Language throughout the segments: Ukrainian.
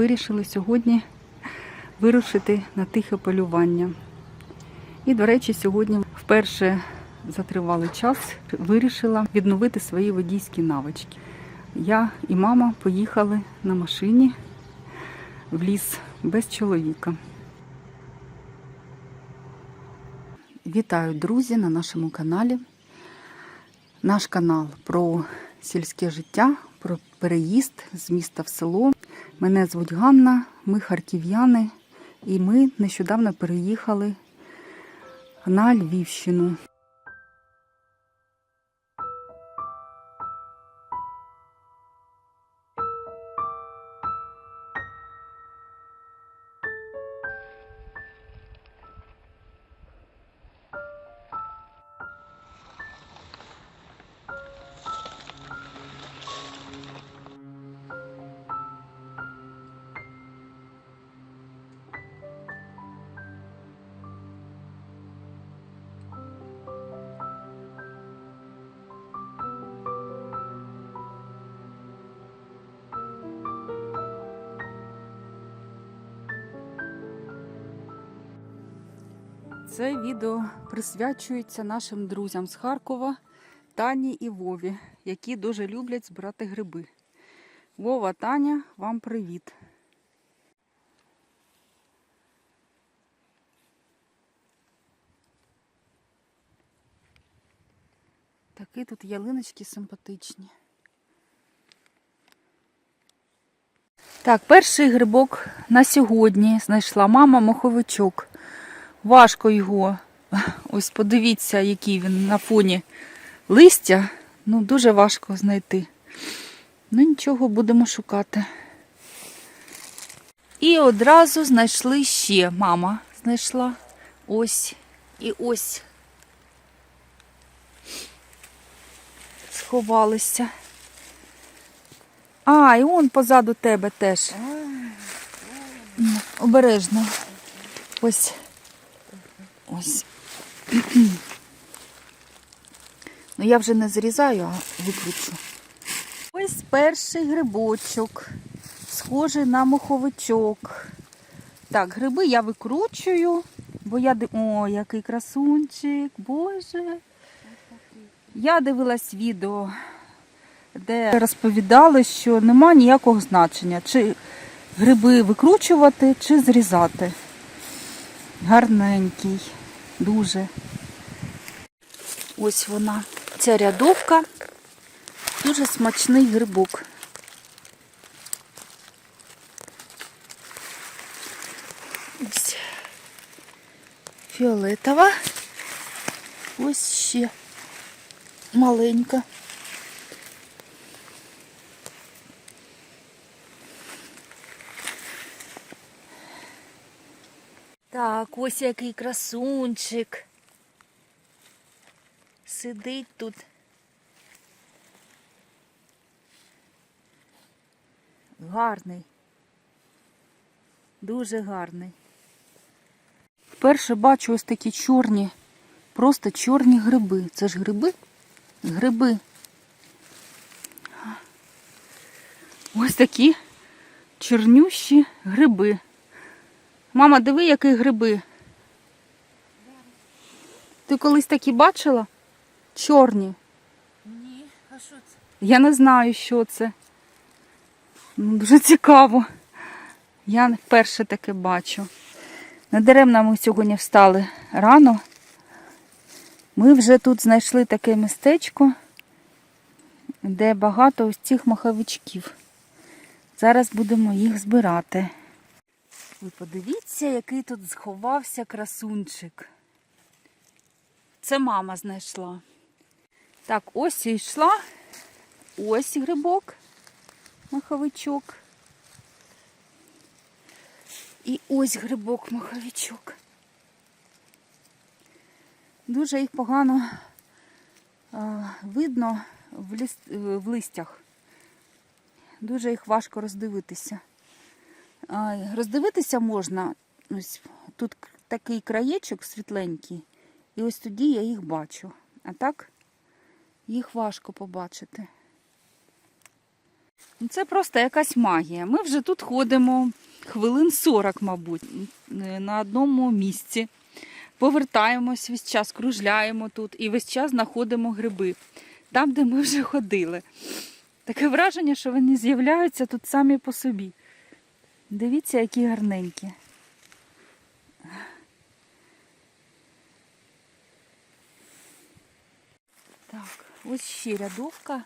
Вирішили сьогодні вирушити на тихе полювання. І, до речі, сьогодні вперше за тривалий час вирішила відновити свої водійські навички. Я і мама поїхали на машині в ліс без чоловіка. Вітаю, друзі, на нашому каналі. Наш канал про сільське життя, про переїзд з міста в село. Мене звуть Ганна, ми харків'яни, і ми нещодавно переїхали на Львівщину. Це відео присвячується нашим друзям з Харкова, Тані і Вові, які дуже люблять збирати гриби. Вова, Таня, вам привіт! Такі тут ялиночки симпатичні. Так, перший грибок на сьогодні знайшла мама моховичок. Важко його. Ось подивіться, який він на фоні листя. Ну, дуже важко знайти. Ну, нічого, будемо шукати. І одразу знайшли ще. Мама знайшла. Ось і ось. Сховалися. А, і он позаду тебе теж. Обережно. Ось. Ось. Ну, я вже не зрізаю, а викручу. Ось перший грибочок. Схожий на моховичок. Так, гриби я викручую, бо я див... О, який красунчик, боже. Я дивилась відео, де розповідали, що нема ніякого значення, чи гриби викручувати, чи зрізати. Гарненький, дуже. Ось вона, ця рядовка. Дуже смачний грибок. Ось фіолетова. Ось ще маленька. Так, ось який красунчик. Сидить тут. Гарний. Дуже гарний. Вперше бачу ось такі чорні, просто чорні гриби. Це ж гриби? Гриби. Ось такі чорнющі гриби. Мама, диви, які гриби. Ти колись такі бачила? Чорні. Ні, а що це? Я не знаю, що це. Ну, Дуже цікаво. Я вперше таке бачу. Надаремно ми сьогодні встали рано. Ми вже тут знайшли таке містечко, де багато ось цих маховичків. Зараз будемо їх збирати. Ви подивіться, який тут сховався красунчик. Це мама знайшла. Так, ось і йшла. Ось грибок, маховичок. І ось грибок маховичок. Дуже їх погано видно в листях. Дуже їх важко роздивитися. Роздивитися можна, ось тут такий краєчок світленький, і ось тоді я їх бачу. А так їх важко побачити. Ну, Це просто якась магія. Ми вже тут ходимо хвилин 40, мабуть, на одному місці. Повертаємось весь час, кружляємо тут і весь час знаходимо гриби там, де ми вже ходили. Таке враження, що вони з'являються тут самі по собі. Дивіться, які гарненькі. Так, ось ще рядовка.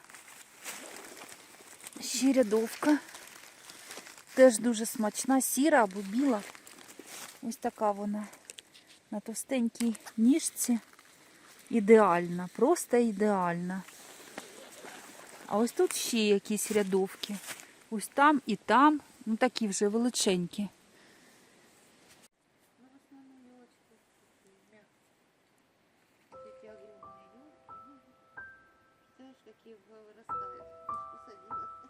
Ще рядовка. Теж дуже смачна, сіра або біла. Ось така вона на товстенькій ніжці. Ідеальна, просто ідеальна. А ось тут ще якісь рядовки. Ось там і там, ну такі вже величенькі. Ну, в основном елочки такие мягкие. Эти огромные елки. Знаешь, какие вырастают. Мишку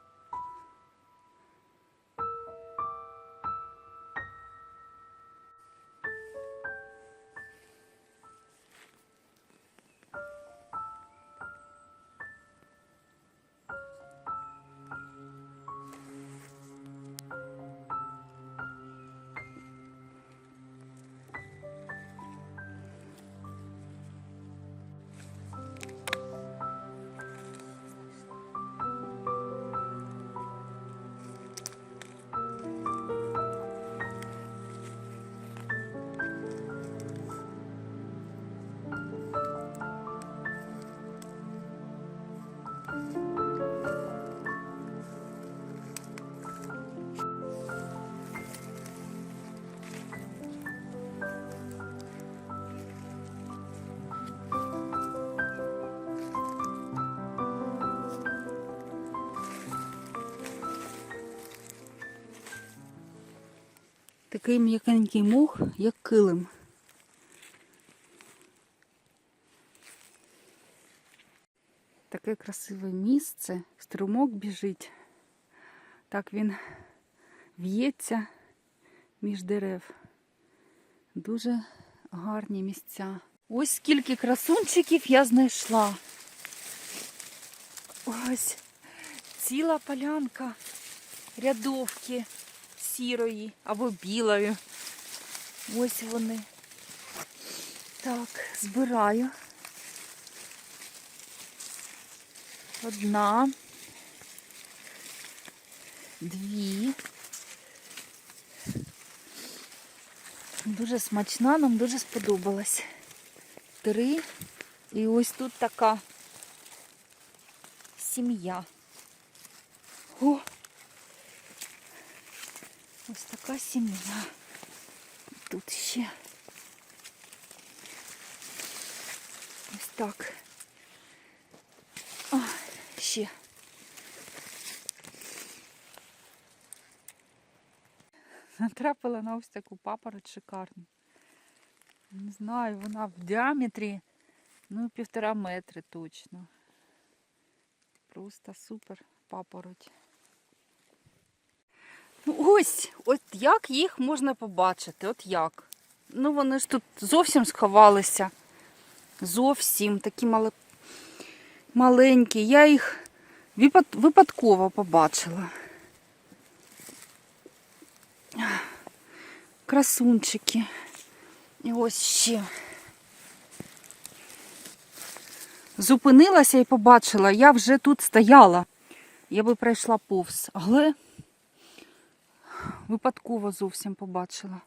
Такий м'якенький мох, як килим. Таке красиве місце, струмок біжить. Так він в'ється між дерев. Дуже гарні місця. Ось скільки красунчиків я знайшла. Ось ціла полянка рядовки сірої або білої. Ось вони. Так, збираю. Одна. Дві. Дуже смачна, нам дуже сподобалась. Три. І ось тут така сім'я. О! Така сім'я. Тут ще. Ось так. А, ще. Натрапила на ось таку папороть шикарну. Не знаю, вона в діаметрі, ну, півтора метри точно. Просто супер папороть. Ну ось, от як їх можна побачити, от як. Ну вони ж тут зовсім сховалися. Зовсім такі мали... маленькі. Я їх випадково побачила. Красунчики. І ось ще. Зупинилася і побачила, я вже тут стояла. Я би пройшла повз, але випадково зовсім побачила.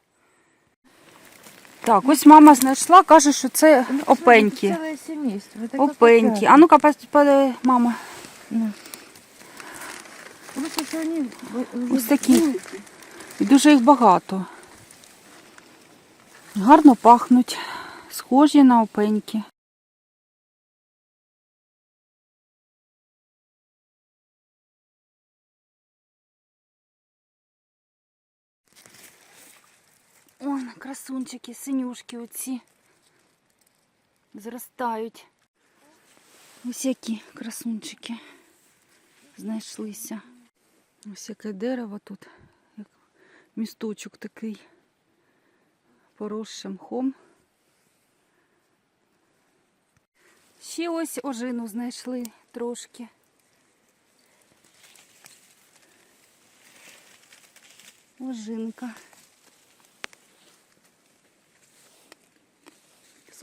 Так, ось мама знайшла, каже, що це опеньки. Целое семейство. Это как Опеньки. опята. А ну-ка, пос- по- мама. Ну. Просто что они вы- Ось уже такі. белые. І дуже їх багато. Гарно пахнуть. Схожі на опеньки. Красунчики, синюшки оці. Зростають. Ось які красунчики знайшлися. Ось яке дерево тут, як місточок такий, поросшим мхом. Ще ось ожину знайшли трошки. Ожинка.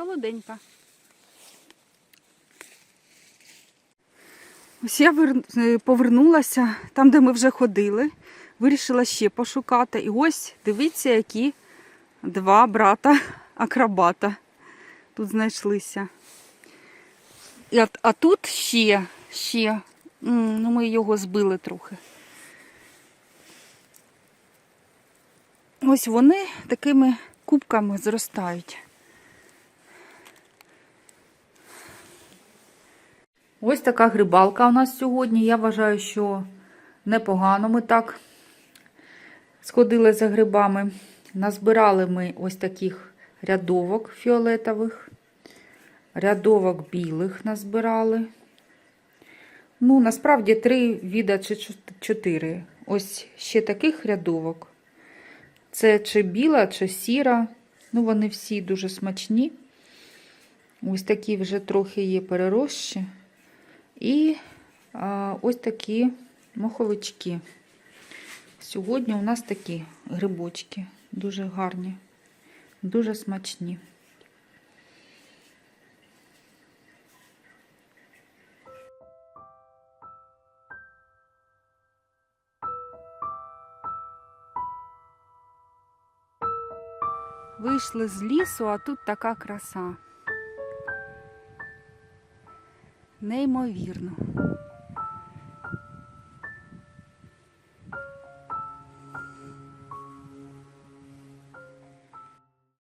Солоденька. Ось я е, повернулася там, де ми вже ходили. Вирішила ще пошукати. І ось дивіться, які два брата акробата тут знайшлися. От- А тут ще, ще. Ну, ми його збили трохи. Ось вони такими кубками зростають. Ось така грибалка у нас сьогодні. Я вважаю, що непогано ми так сходили за грибами. Назбирали ми ось таких рядовок фіолетових, рядовок білих назбирали. Ну, насправді три віда чи чо- чотири. Ось ще таких рядовок. Це чи біла, чи сіра. Ну, вони всі дуже смачні. Ось такі вже трохи є перерощі. І а, ось такі моховички. Сьогодні у нас такі грибочки. Дуже гарні, дуже смачні. Вийшли з лісу, а тут така краса. Неймовірно.